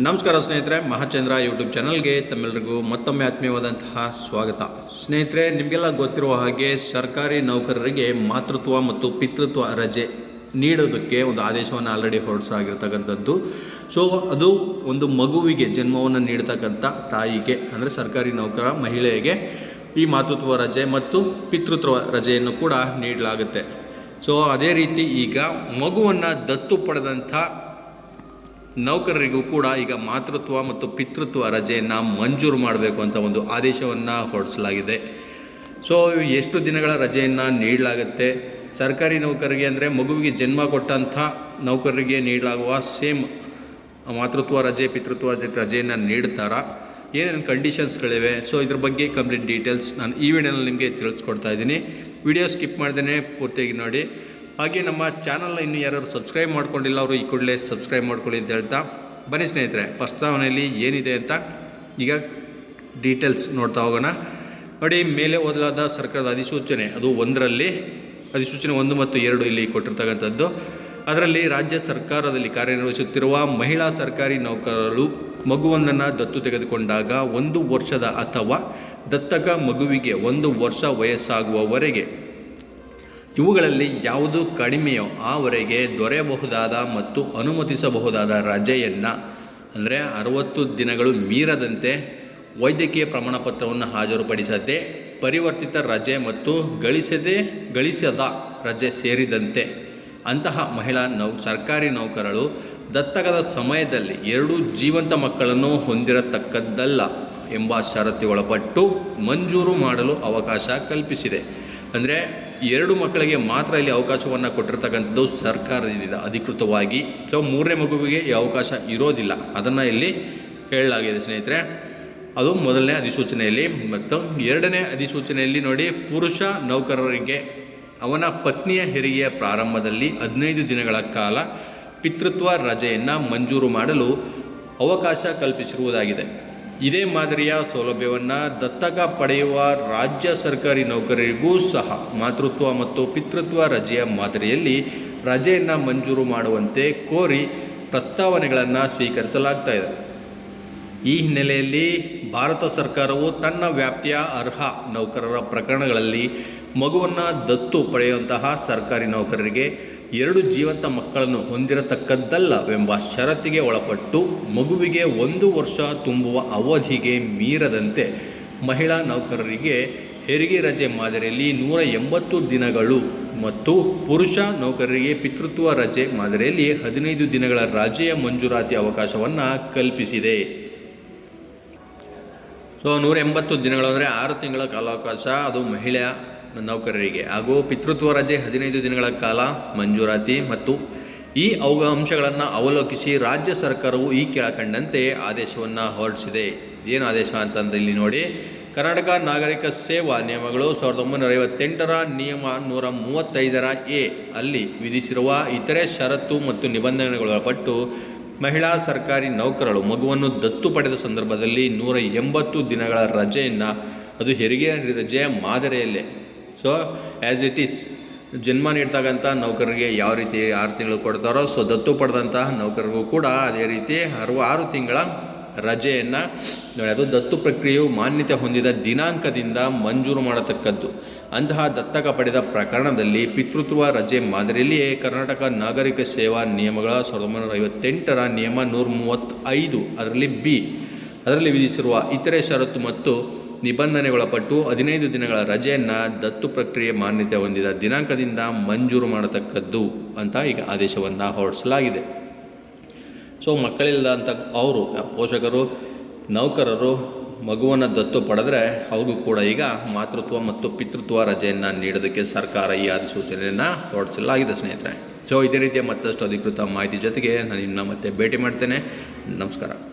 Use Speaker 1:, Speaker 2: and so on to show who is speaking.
Speaker 1: ನಮಸ್ಕಾರ ಸ್ನೇಹಿತರೆ, ಮಹಾಚಂದ್ರ ಯೂಟ್ಯೂಬ್ ಚಾನಲ್ಗೆ ತಮ್ಮೆಲ್ಲರಿಗೂ ಮತ್ತೊಮ್ಮೆ ಆತ್ಮೀಯವಾದಂತಹ ಸ್ವಾಗತ. ಸ್ನೇಹಿತರೆ, ನಿಮಗೆಲ್ಲ ಗೊತ್ತಿರುವ ಹಾಗೆ ಸರ್ಕಾರಿ ನೌಕರರಿಗೆ ಮಾತೃತ್ವ ಮತ್ತು ಪಿತೃತ್ವ ರಜೆ ನೀಡೋದಕ್ಕೆ ಒಂದು ಆದೇಶವನ್ನು ಆಲ್ರೆಡಿ ಹೊರಡಿಸಾಗಿರ್ತಕ್ಕಂಥದ್ದು ಸೊ ಅದು ಒಂದು ಮಗುವಿಗೆ ಜನ್ಮವನ್ನು ನೀಡ್ತಕ್ಕಂಥ ತಾಯಿಗೆ, ಅಂದರೆ ಸರ್ಕಾರಿ ನೌಕರ ಮಹಿಳೆಗೆ ಈ ಮಾತೃತ್ವ ರಜೆ ಮತ್ತು ಪಿತೃತ್ವ ರಜೆಯನ್ನು ಕೂಡ ನೀಡಲಾಗುತ್ತೆ. ಸೊ ಅದೇ ರೀತಿ ಈಗ ಮಗುವನ್ನು ದತ್ತು ಪಡೆದಂಥ ನೌಕರರಿಗೂ ಕೂಡ ಈಗ ಮಾತೃತ್ವ ಮತ್ತು ಪಿತೃತ್ವ ರಜೆಯನ್ನು ಮಂಜೂರು ಮಾಡಬೇಕು ಅಂತ ಒಂದು ಆದೇಶವನ್ನು ಹೊರಡಿಸಲಾಗಿದೆ. ಸೊ ಎಷ್ಟು ದಿನಗಳ ರಜೆಯನ್ನು ನೀಡಲಾಗುತ್ತೆ? ಸರ್ಕಾರಿ ನೌಕರರಿಗೆ ಅಂದರೆ ಮಗುವಿಗೆ ಜನ್ಮ ಕೊಟ್ಟಂಥ ನೌಕರರಿಗೆ ನೀಡಲಾಗುವ ಸೇಮ್ ಮಾತೃತ್ವ ರಜೆ, ಪಿತೃತ್ವ ರಜೆ ರಜೆಯನ್ನು ನೀಡ್ತಾರಾ? ಏನೇನು ಕಂಡೀಷನ್ಸ್ಗಳಿವೆ ಸೊ ಇದ್ರ ಬಗ್ಗೆ ಕಂಪ್ಲೀಟ್ ಡೀಟೇಲ್ಸ್ ನಾನು ಈ ವಿಡಿಯೋನಲ್ಲಿ ನಿಮಗೆ ತಿಳಿಸ್ಕೊಡ್ತಾ ಇದ್ದೀನಿ. ವಿಡಿಯೋ ಸ್ಕಿಪ್ ಮಾಡ್ದೇ ಪೂರ್ತಿಯಾಗಿ ನೋಡಿ. ಹಾಗೆ ನಮ್ಮ ಚಾನಲ್ನ ಇನ್ನು ಯಾರು ಸಬ್ಸ್ಕ್ರೈಬ್ ಮಾಡ್ಕೊಂಡಿಲ್ಲ, ಅವರು ಈ ಕೂಡಲೇ ಸಬ್ಸ್ಕ್ರೈಬ್ ಮಾಡ್ಕೊಳ್ಳಿ ಅಂತ ಹೇಳ್ತಾ, ಬನ್ನಿ ಸ್ನೇಹಿತರೆ, ಪ್ರಸ್ತಾವನೆಯಲ್ಲಿ ಏನಿದೆ ಅಂತ ಈಗ ಡೀಟೇಲ್ಸ್ ನೋಡ್ತಾ ಹೋಗೋಣ. ನೋಡಿ, ಮೇಲೆ ಓದಲಾದ ಸರ್ಕಾರದ ಅಧಿಸೂಚನೆ, ಅದು ಒಂದರಲ್ಲಿ, ಅಧಿಸೂಚನೆ ಒಂದು ಮತ್ತು ಎರಡು ಇಲ್ಲಿ ಕೊಟ್ಟಿರ್ತಕ್ಕಂಥದ್ದು. ಅದರಲ್ಲಿ ರಾಜ್ಯ ಸರ್ಕಾರದಲ್ಲಿ ಕಾರ್ಯನಿರ್ವಹಿಸುತ್ತಿರುವ ಮಹಿಳಾ ಸರ್ಕಾರಿ ನೌಕರರು ಮಗುವೊಂದನ್ನು ದತ್ತು ತೆಗೆದುಕೊಂಡಾಗ ಒಂದು ವರ್ಷದ ಅಥವಾ ದತ್ತಕ ಮಗುವಿಗೆ ಒಂದು ವರ್ಷ ವಯಸ್ಸಾಗುವವರೆಗೆ ಇವುಗಳಲ್ಲಿ ಯಾವುದು ಕಡಿಮೆಯೋ ಆವರೆಗೆ ದೊರೆಯಬಹುದಾದ ಮತ್ತು ಅನುಮತಿಸಬಹುದಾದ ರಜೆಯನ್ನು, ಅಂದರೆ ಅರವತ್ತು ದಿನಗಳು ಮೀರದಂತೆ ವೈದ್ಯಕೀಯ ಪ್ರಮಾಣಪತ್ರವನ್ನು ಹಾಜರುಪಡಿಸದೆ, ಪರಿವರ್ತಿತ ರಜೆ ಮತ್ತು ಗಳಿಸದೆ ಗಳಿಸದ ರಜೆ ಸೇರಿದಂತೆ. ಅಂತಹ ಮಹಿಳಾ ನೌ, ಸರ್ಕಾರಿ ನೌಕರರು ದತ್ತಕದ ಸಮಯದಲ್ಲಿ ಎರಡು ಜೀವಂತ ಮಕ್ಕಳನ್ನು ಹೊಂದಿರತಕ್ಕದ್ದಲ್ಲ ಎಂಬ ಷರತ್ತಿಗೊಳಪಟ್ಟು ಮಂಜೂರು ಮಾಡಲು ಅವಕಾಶ ಕಲ್ಪಿಸಿದೆ. ಅಂದರೆ ಎರಡು ಮಕ್ಕಳಿಗೆ ಮಾತ್ರ ಇಲ್ಲಿ ಅವಕಾಶವನ್ನು ಕೊಟ್ಟಿರ್ತಕ್ಕಂಥದ್ದು ಸರ್ಕಾರದಿಂದ ಅಧಿಕೃತವಾಗಿ. ಸೊ ಮೂರನೇ ಮಗುವಿಗೆ ಈ ಅವಕಾಶ ಇರೋದಿಲ್ಲ. ಅದನ್ನು ಇಲ್ಲಿ ಹೇಳಲಾಗಿದೆ ಸ್ನೇಹಿತರೆ. ಅದು ಮೊದಲನೇ ಅಧಿಸೂಚನೆಯಲ್ಲಿ ಮತ್ತು ಎರಡನೇ ಅಧಿಸೂಚನೆಯಲ್ಲಿ ನೋಡಿ, ಪುರುಷ ನೌಕರರಿಗೆ ಅವನ ಪತ್ನಿಯ ಹೆರಿಗೆಯ ಪ್ರಾರಂಭದಲ್ಲಿ ಹದಿನೈದು ದಿನಗಳ ಕಾಲ ಪಿತೃತ್ವ ರಜೆಯನ್ನು ಮಂಜೂರು ಮಾಡಲು ಅವಕಾಶ ಕಲ್ಪಿಸಿರುವುದಾಗಿದೆ. ಇದೇ ಮಾದರಿಯ ಸೌಲಭ್ಯವನ್ನು ದತ್ತಕ ಪಡೆಯುವ ರಾಜ್ಯ ಸರ್ಕಾರಿ ನೌಕರರಿಗೂ ಸಹ ಮಾತೃತ್ವ ಮತ್ತು ಪಿತೃತ್ವ ರಜೆಯ ಮಾದರಿಯಲ್ಲಿ ರಜೆಯನ್ನು ಮಂಜೂರು ಮಾಡುವಂತೆ ಕೋರಿ ಪ್ರಸ್ತಾವನೆಗಳನ್ನು ಸ್ವೀಕರಿಸಲಾಗ್ತಾ ಇದೆ. ಈ ಹಿನ್ನೆಲೆಯಲ್ಲಿ ಭಾರತ ಸರ್ಕಾರವು ತನ್ನ ವ್ಯಾಪ್ತಿಯ ಅರ್ಹ ನೌಕರರ ಪ್ರಕರಣಗಳಲ್ಲಿ ಮಗುವನ್ನು ದತ್ತು ಪಡೆಯುವಂತಹ ಸರ್ಕಾರಿ ನೌಕರರಿಗೆ ಎರಡು ಜೀವಂತ ಮಕ್ಕಳನ್ನು ಹೊಂದಿರತಕ್ಕದ್ದಲ್ಲವೆಂಬ ಷರತ್ತಿಗೆ ಒಳಪಟ್ಟು ಮಗುವಿಗೆ ಒಂದು ವರ್ಷ ತುಂಬುವ ಅವಧಿಗೆ ಮೀರದಂತೆ ಮಹಿಳಾ ನೌಕರರಿಗೆ ಹೆರಿಗೆ ರಜೆ ಮಾದರಿಯಲ್ಲಿ ನೂರ ಎಂಬತ್ತು ದಿನಗಳು ಮತ್ತು ಪುರುಷ ನೌಕರರಿಗೆ ಪಿತೃತ್ವ ರಜೆ ಮಾದರಿಯಲ್ಲಿ ಹದಿನೈದು ದಿನಗಳ ರಜೆಯ ಮಂಜೂರಾತಿ ಅವಕಾಶವನ್ನು ಕಲ್ಪಿಸಿದೆ. ಸೊ, ನೂರ ಎಂಬತ್ತು ದಿನಗಳು ಅಂದರೆ ಆರು ತಿಂಗಳ ಕಾಲಾವಕಾಶ. ಅದು ಮಹಿಳೆಯ ನೌಕರರಿಗೆ. ಹಾಗೂ ಪಿತೃತ್ವ ರಜೆ ಹದಿನೈದು ದಿನಗಳ ಕಾಲ ಮಂಜೂರಾತಿ ಮತ್ತು ಈ ಅವ ಅಂಶಗಳನ್ನು ಅವಲೋಕಿಸಿ ರಾಜ್ಯ ಸರ್ಕಾರವು ಈ ಕೆಳಕಂಡಂತೆ ಆದೇಶವನ್ನು ಹೊರಡಿಸಿದೆ. ಏನು ಆದೇಶ ಅಂತಂದ್ರೆ ಇಲ್ಲಿ ನೋಡಿ, ಕರ್ನಾಟಕ ನಾಗರಿಕ ಸೇವಾ ನಿಯಮಗಳು ಸಾವಿರದ ಒಂಬೈನೂರ ಐವತ್ತೆಂಟರ ನಿಯಮ ನೂರ ಮೂವತ್ತೈದರ ಎ ಅಲ್ಲಿ ವಿಧಿಸಿರುವ ಇತರೆ ಷರತ್ತು ಮತ್ತು ನಿಬಂಧನೆಗೊಳಪಟ್ಟು ಮಹಿಳಾ ಸರ್ಕಾರಿ ನೌಕರರು ಮಗುವನ್ನು ದತ್ತು ಪಡೆದ ಸಂದರ್ಭದಲ್ಲಿ ನೂರ ಎಂಬತ್ತು ದಿನಗಳ ರಜೆಯನ್ನು, ಅದು ಹೆರಿಗೆ ರಜೆಯ ಮಾದರಿಯಲ್ಲೇ. ಸೊ ಆ್ಯಸ್ ಇಟ್ ಈಸ್ ಜನ್ಮ ನೀಡ್ತಕ್ಕಂಥ ನೌಕರರಿಗೆ ಯಾವ ರೀತಿ ಆರು ತಿಂಗಳು ಕೊಡ್ತಾರೋ ಸೊ ದತ್ತು ಪಡೆದಂತಹ ನೌಕರರಿಗೂ ಕೂಡ ಅದೇ ರೀತಿ ಅರವ ಆರು ತಿಂಗಳ ರಜೆಯನ್ನು ನೋಡಿ, ಅದು ದತ್ತು ಪ್ರಕ್ರಿಯೆಯು ಮಾನ್ಯತೆ ಹೊಂದಿದ ದಿನಾಂಕದಿಂದ ಮಂಜೂರು ಮಾಡತಕ್ಕದ್ದು. ಅಂತಹ ದತ್ತಕ ಪಡೆದ ಪ್ರಕರಣದಲ್ಲಿ ಪಿತೃತ್ವ ರಜೆ ಮಾದರಿಯಲ್ಲಿಯೇ ಕರ್ನಾಟಕ ನಾಗರಿಕ ಸೇವಾ ನಿಯಮಗಳ ಸಾವಿರದ ಒಂಬೈನೂರ ಐವತ್ತೆಂಟರ ನಿಯಮ ನೂರ ಮೂವತ್ತೈದು, ಅದರಲ್ಲಿ ಬಿ, ಅದರಲ್ಲಿ ವಿಧಿಸಿರುವ ಇತರೆ ಷರತ್ತು ಮತ್ತು ನಿಬಂಧನೆಗೊಳಪಟ್ಟು ಹದಿನೈದು ದಿನಗಳ ರಜೆಯನ್ನು ದತ್ತು ಪ್ರಕ್ರಿಯೆ ಮಾನ್ಯತೆ ಹೊಂದಿದ ದಿನಾಂಕದಿಂದ ಮಂಜೂರು ಮಾಡತಕ್ಕದ್ದು ಅಂತ ಈಗ ಆದೇಶವನ್ನು ಹೊರಡಿಸಲಾಗಿದೆ. ಸೊ ಮಕ್ಕಳಿಲ್ಲದಂಥ ಅವರು, ಪೋಷಕರು, ನೌಕರರು, ಮಗುವನ್ನು ದತ್ತು ಪಡೆದ್ರೆ ಅವ್ರಿಗೂ ಕೂಡ ಈಗ ಮಾತೃತ್ವ ಮತ್ತು ಪಿತೃತ್ವ ರಜೆಯನ್ನು ನೀಡೋದಕ್ಕೆ ಸರ್ಕಾರ ಈ ಅಧಿಸೂಚನೆಯನ್ನು ಹೊರಡಿಸಲಾಗಿದೆ ಸ್ನೇಹಿತರೆ. ಸೊ ಇದೇ ರೀತಿಯ ಮತ್ತಷ್ಟು ಅಧಿಕೃತ ಮಾಹಿತಿ ಜೊತೆಗೆ ನಾನು ಇನ್ನು ಮತ್ತೆ ಭೇಟಿ ಮಾಡ್ತೇನೆ. ನಮಸ್ಕಾರ.